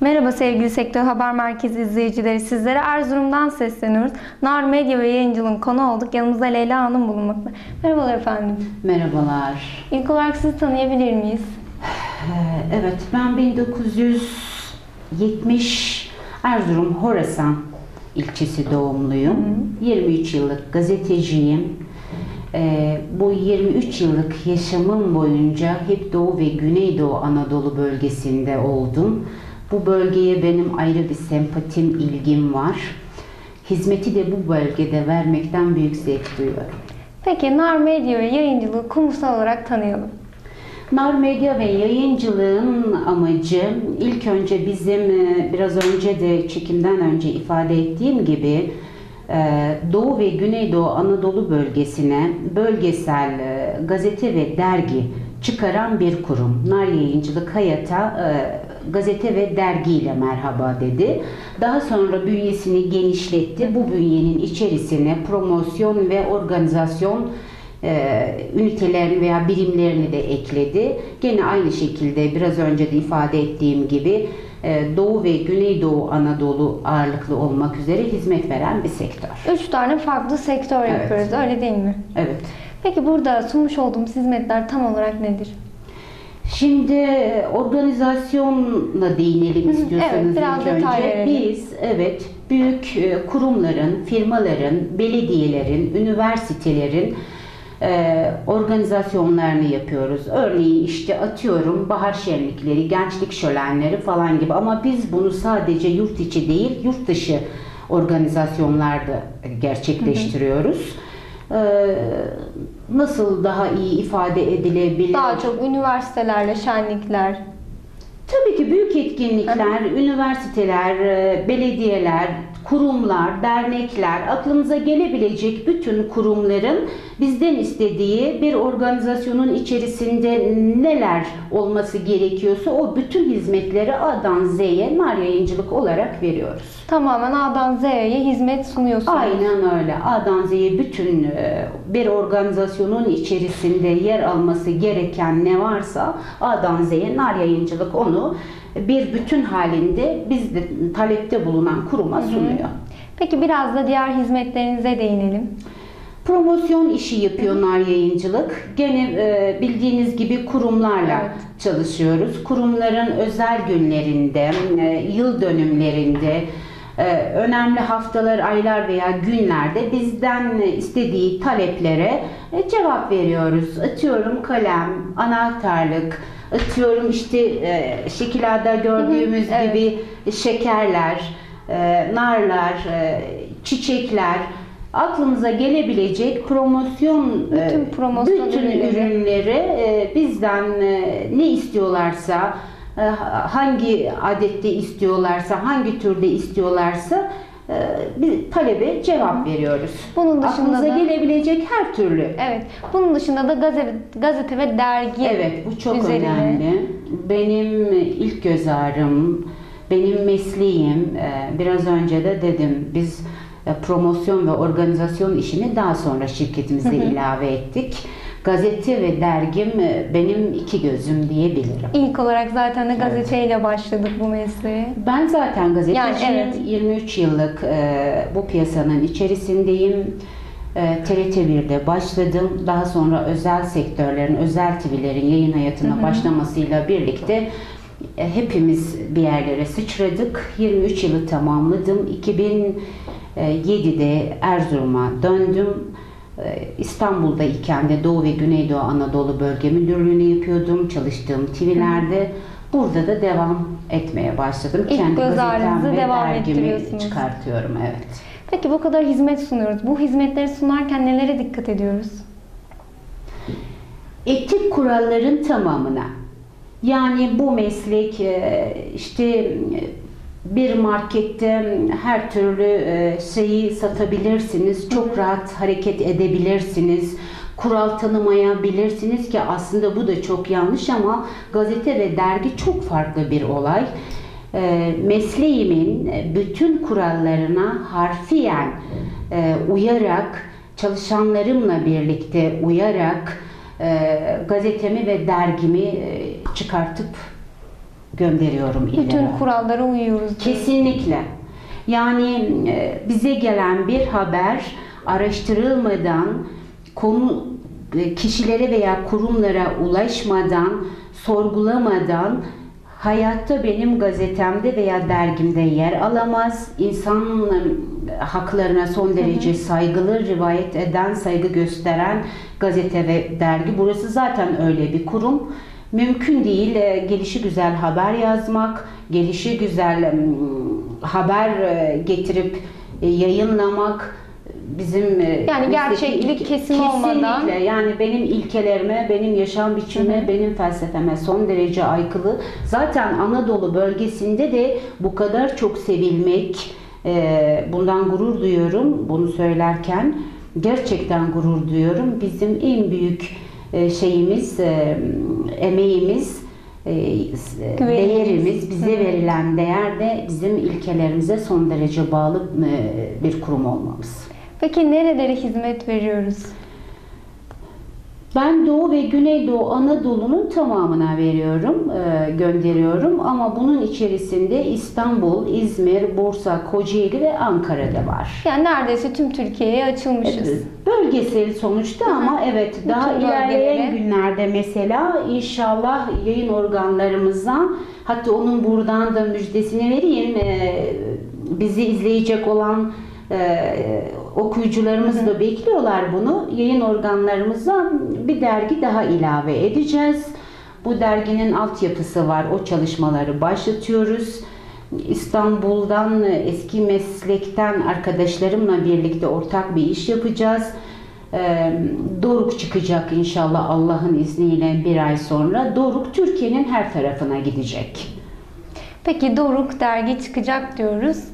Merhaba sevgili Sektör Haber Merkezi izleyicileri. Sizlere Erzurum'dan sesleniyoruz. Nar Medya ve Yayıncılığın konu olduk. Yanımızda Leyla Hanım bulunmakta. Merhabalar efendim. Merhabalar. İlk olarak sizi tanıyabilir miyiz? Ee, Evet, ben 1970 Erzurum Horasan ilçesi doğumluyum. 23 yıllık gazeteciyim. Ee, Bu 23 yıllık yaşamım boyunca hep Doğu ve Güneydoğu Anadolu bölgesinde oldum. Bu bölgeye benim ayrı bir sempatim, ilgim var. Hizmeti de bu bölgede vermekten büyük zevk duyuyorum. Peki Nar Medya ve Yayıncılığı kurumsal olarak tanıyalım. Nar Medya ve yayıncılığın amacı ilk önce bizim e, biraz önce de çekimden önce ifade ettiğim gibi e, Doğu ve Güneydoğu Anadolu bölgesine bölgesel e, gazete ve dergi çıkaran bir kurum. Nar Yayıncılık Hayat'a gazete ve dergiyle merhaba dedi. Daha sonra bünyesini genişletti. Bu bünyenin içerisine promosyon ve organizasyon e, ünitelerini veya birimlerini de ekledi. Gene aynı şekilde biraz önce de ifade ettiğim gibi e, Doğu ve Güneydoğu Anadolu ağırlıklı olmak üzere hizmet veren bir sektör. Üç tane farklı sektör Evet. yapıyoruz öyle değil mi? Evet. Peki burada sunmuş olduğumuz hizmetler tam olarak nedir? Şimdi organizasyonla değinelim istiyorsanız evet, biraz önce. verelim. Biz evet büyük e, kurumların, firmaların, belediyelerin, üniversitelerin e, organizasyonlarını yapıyoruz. Örneğin işte atıyorum bahar şenlikleri, gençlik şölenleri falan gibi ama biz bunu sadece yurt içi değil yurt dışı organizasyonlarda gerçekleştiriyoruz. E, nasıl daha iyi ifade edilebilir? Daha çok üniversitelerle şenlikler. Tabii ki büyük etkinlikler, üniversiteler, e, belediyeler, kurumlar, dernekler, aklınıza gelebilecek bütün kurumların bizden istediği bir organizasyonun içerisinde neler olması gerekiyorsa o bütün hizmetleri A'dan Z'ye nar yayıncılık olarak veriyoruz. Tamamen A'dan Z'ye hizmet sunuyorsunuz. Aynen öyle. A'dan Z'ye bütün e, bir organizasyonun içerisinde yer alması gereken ne varsa A'dan Z'ye nar yayıncılık onu bir bütün halinde bizde talepte bulunan kuruma sunuyor. Peki biraz da diğer hizmetlerinize değinelim. Promosyon işi yapıyor nar yayıncılık. Gene e, bildiğiniz gibi kurumlarla Evet. çalışıyoruz. Kurumların özel günlerinde, e, yıl dönümlerinde, e, önemli haftalar, aylar veya günlerde bizden istediği taleplere e, cevap veriyoruz. Atıyorum kalem, anahtarlık, atıyorum işte e, şekillerde gördüğümüz Hı hı, evet. gibi şekerler, e, narlar, e, çiçekler, aklınıza gelebilecek promosyon e, Bütün promosyon bütün ürünleri. ürünleri e, bizden e, ne istiyorlarsa e, hangi adette istiyorlarsa hangi türde istiyorlarsa bir talebe cevap veriyoruz. Bunun dışında Aklınıza da- gelebilecek her türlü. Evet. Bunun dışında da gazete, gazete ve dergi Evet bu çok üzerine. önemli. Benim ilk göz ağrım, benim mesleğim e, biraz önce de dedim biz e, promosyon ve organizasyon işini daha sonra şirketimizde ilave ettik. Gazete ve dergim e, benim iki gözüm diyebilirim. İlk olarak zaten de gazeteyle başladık bu mesleğe. Ben zaten gazeteciyim. Yani evet. 23 yıllık e, bu piyasanın içerisindeyim. E, TRT1'de başladım. Daha sonra özel sektörlerin, özel TV'lerin yayın hayatına başlamasıyla birlikte e, hepimiz bir yerlere sıçradık. 23 yılı tamamladım. 2007'de Erzurum'a döndüm. E, İstanbul'da iken de Doğu ve Güneydoğu Anadolu Bölge Müdürlüğü'nü yapıyordum. Çalıştığım TV'lerde. Burada da devam etmeye başladım. İlk Kendi göz ağrınızı devam ettiriyorsunuz. çıkartıyorum. Evet. Peki bu kadar hizmet sunuyoruz. Bu hizmetleri sunarken nelere dikkat ediyoruz? etik kuralların tamamına yani bu meslek e, işte bir markette her türlü e, şeyi satabilirsiniz. Çok rahat hareket edebilirsiniz. Kural tanımayabilirsiniz ki aslında bu da çok yanlış ama gazete ve dergi çok farklı bir olay. E, Mesleğimin bütün kurallarına harfiyen e, uyarak çalışanlarımla birlikte uyarak gazetemi ve dergimi çıkartıp gönderiyorum illere. Bütün kurallara uyuyoruz. Kesinlikle. Yani e, bize gelen bir haber araştırılmadan, konu e, kişilere veya kurumlara ulaşmadan, sorgulamadan hayatta benim gazetemde veya dergimde yer alamaz. İnsan haklarına son derece saygılı, rivayet eden, saygı gösteren gazete ve dergi. Burası zaten öyle bir kurum. Mümkün değil e, gelişi güzel haber yazmak, gelişi güzel haber e, getirip e, yayınlamak bizim Yani gerçeklik kesin olmadan- Kesinlikle. yani benim ilkelerime, benim yaşam biçimime, benim felsefeme son derece aykırı. Zaten Anadolu bölgesinde de bu kadar çok sevilmek, bundan gurur duyuyorum bunu söylerken. Gerçekten gurur duyuyorum. Bizim en büyük şeyimiz, e, emeğimiz, e, değerimiz, bize verilen değer de bizim ilkelerimize son derece bağlı e, bir kurum olmamız. Peki nerelere hizmet veriyoruz? Ben Doğu ve Güneydoğu Anadolu'nun tamamına veriyorum, e, gönderiyorum ama bunun içerisinde İstanbul, İzmir, Bursa, Kocaeli ve Ankara'da var. Yani neredeyse tüm Türkiye'ye açılmışız. Bölgesel sonuçta ama evet daha ilerleyen günlerde mesela inşallah yayın organlarımıza hatta onun buradan da müjdesini vereyim e, bizi izleyecek olan e, okuyucularımız da bekliyorlar bunu. Yayın organlarımıza bir dergi daha ilave edeceğiz. Bu derginin altyapısı var. O çalışmaları başlatıyoruz. İstanbul'dan eski meslekten arkadaşlarımla birlikte ortak bir iş yapacağız. Ee, Doruk çıkacak inşallah Allah'ın izniyle bir ay sonra. Doruk Türkiye'nin her tarafına gidecek. Peki Doruk dergi çıkacak diyoruz.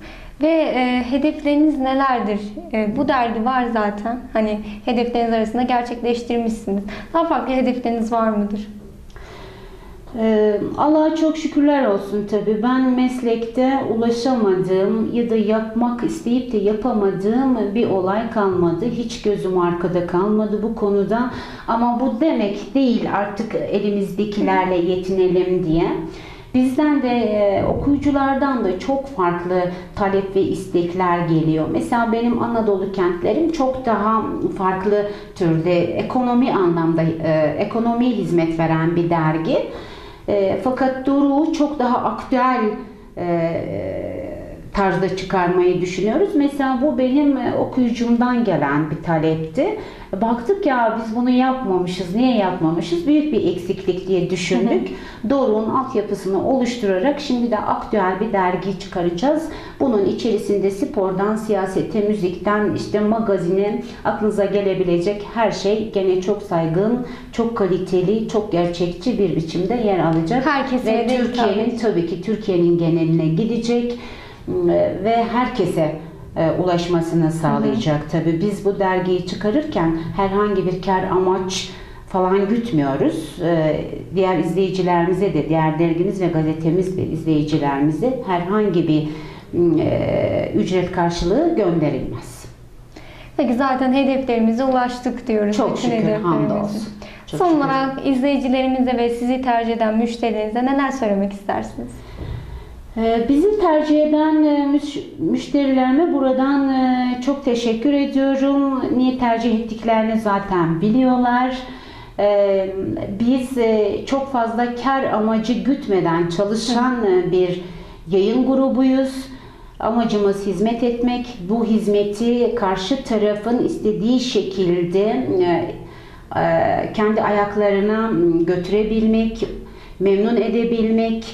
Ve e, hedefleriniz nelerdir? E, bu dergi var zaten. Hani hedefleriniz arasında gerçekleştirmişsiniz. Daha farklı hedefleriniz var mıdır? Ee, Allah'a çok şükürler olsun tabii. Ben meslekte ulaşamadığım ya da yapmak isteyip de yapamadığım bir olay kalmadı. Hiç gözüm arkada kalmadı bu konuda. Ama bu demek değil artık elimizdekilerle yetinelim diye. Bizden de e, okuyuculardan da çok farklı talep ve istekler geliyor. Mesela benim Anadolu kentlerim çok daha farklı türde ekonomi anlamda e, ekonomiye hizmet veren bir dergi. E, fakat Doruk'u çok daha aktüel e, tarzda çıkarmayı düşünüyoruz. Mesela bu benim e, okuyucumdan gelen bir talepti. Baktık ya biz bunu yapmamışız. Niye yapmamışız? Büyük bir eksiklik diye düşündük. Doruk'un altyapısını oluşturarak şimdi de aktüel bir dergi çıkaracağız. Bunun içerisinde spordan, siyasete, müzikten, işte magazine, aklınıza gelebilecek her şey gene çok saygın, çok kaliteli, çok gerçekçi bir biçimde yer alacak. Herkese Ve Türkiye'nin tabii ki Türkiye'nin geneline gidecek ve herkese e, ulaşmasını sağlayacak. Tabii biz bu dergiyi çıkarırken herhangi bir kar amaç falan gütmüyoruz. E, Diğer izleyicilerimize de, diğer dergimiz ve gazetemiz ve izleyicilerimize herhangi bir e, ücret karşılığı gönderilmez. Peki zaten hedeflerimize ulaştık diyoruz. Çok Bütün şükür, hamdolsun. Çok Son şükür. olarak izleyicilerimize ve sizi tercih eden müşterilerinize neler söylemek istersiniz? Ee, Bizi tercih eden e, müş- müşterilerime buradan e, çok teşekkür ediyorum. Niye tercih ettiklerini zaten biliyorlar. Ee, Biz e, çok fazla kar amacı gütmeden çalışan bir yayın grubuyuz. Amacımız hizmet etmek. Bu hizmeti karşı tarafın istediği şekilde kendi ayaklarına götürebilmek, memnun edebilmek,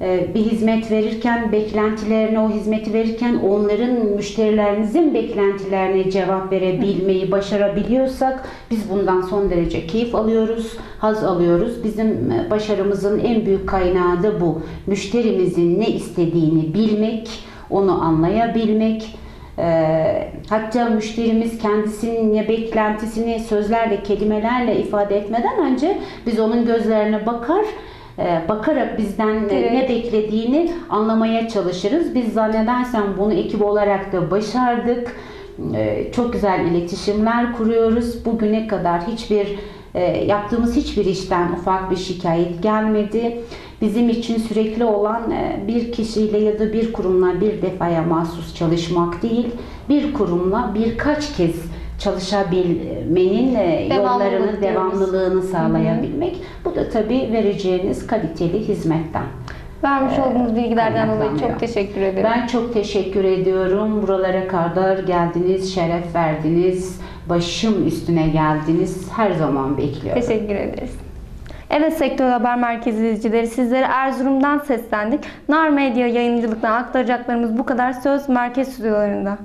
bir hizmet verirken beklentilerine o hizmeti verirken onların müşterilerinizin beklentilerine cevap verebilmeyi başarabiliyorsak biz bundan son derece keyif alıyoruz, haz alıyoruz. Bizim e, başarımızın en büyük kaynağı da bu. Müşterimizin ne istediğini bilmek, onu anlayabilmek, e, hatta müşterimiz kendisinin ne beklentisini sözlerle, kelimelerle ifade etmeden önce biz onun gözlerine bakar, bakarak bizden ne- Evet. ne beklediğini anlamaya çalışırız. Biz zannedersem bunu ekip olarak da başardık. E, çok güzel iletişimler kuruyoruz. Bugüne kadar hiçbir e, yaptığımız hiçbir işten ufak bir şikayet gelmedi. bizim için sürekli olan e, bir kişiyle ya da bir kurumla bir defaya mahsus çalışmak değil, bir kurumla birkaç kez çalışabilmenin e, yollarını, devamlılığını sağlayabilmek. Bu da tabii vereceğiniz kaliteli hizmetten. Vermiş olduğunuz bilgilerden dolayı çok teşekkür ederim. Ben çok teşekkür ediyorum. Buralara kadar geldiniz, şeref verdiniz, başım üstüne geldiniz. Her zaman bekliyorum. Teşekkür ederiz. Evet Sektör Haber Merkezi izleyicileri sizlere Erzurum'dan seslendik. Nar Medya yayıncılıktan aktaracaklarımız bu kadar. Söz merkez stüdyolarında.